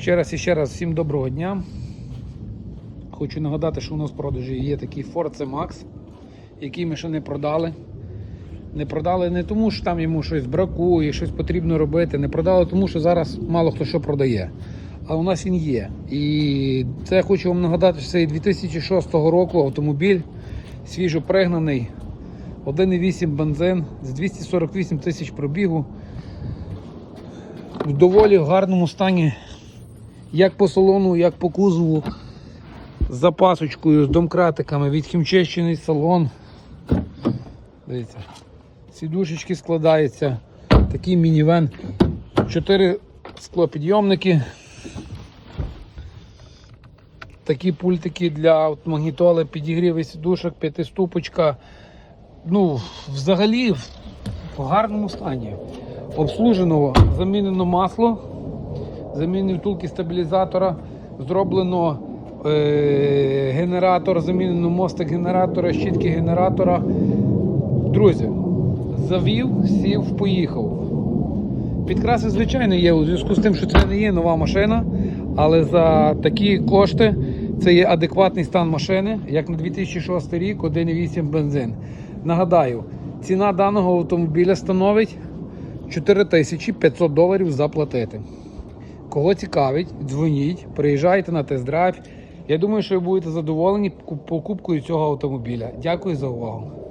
Ще раз і ще раз всім доброго дня. Хочу нагадати, що у нас в продажі є такий Ford C-Max, який ми ще не продали. Не продали не тому, що там йому щось бракує, щось потрібно робити. Не продали тому, що зараз мало хто що продає. А у нас він є. І це я хочу вам нагадати, що це 2006 року автомобіль свіжо пригнаний. 1,8 бензин з 248 тисяч пробігу. В доволі гарному стані, як по салону, як по кузову. З запасочкою, з домкратиками, відхімчищений салон. Дивіться, сідушечки складаються. Такий мінівен. Чотири склопідйомники. Такі пультики для от, магнітоли, підігріви сідушок, п'ятиступочка. Ну, взагалі в гарному стані. Обслужено, замінено масло, замінені втулки стабілізатора, зроблено е, генератор, замінено мостик генератора, щітки генератора. Друзі, завів, сів, поїхав. Підкраси, звичайно, є у зв'язку з тим, що це не є нова машина, але за такі кошти це є адекватний стан машини, як на 2006 рік 1,8 бензин. Нагадаю, ціна даного автомобіля становить 4500 доларів заплатити. Кого цікавить, дзвоніть, приїжджайте на тест-драйв. Я думаю, що ви будете задоволені покупкою цього автомобіля. Дякую за увагу.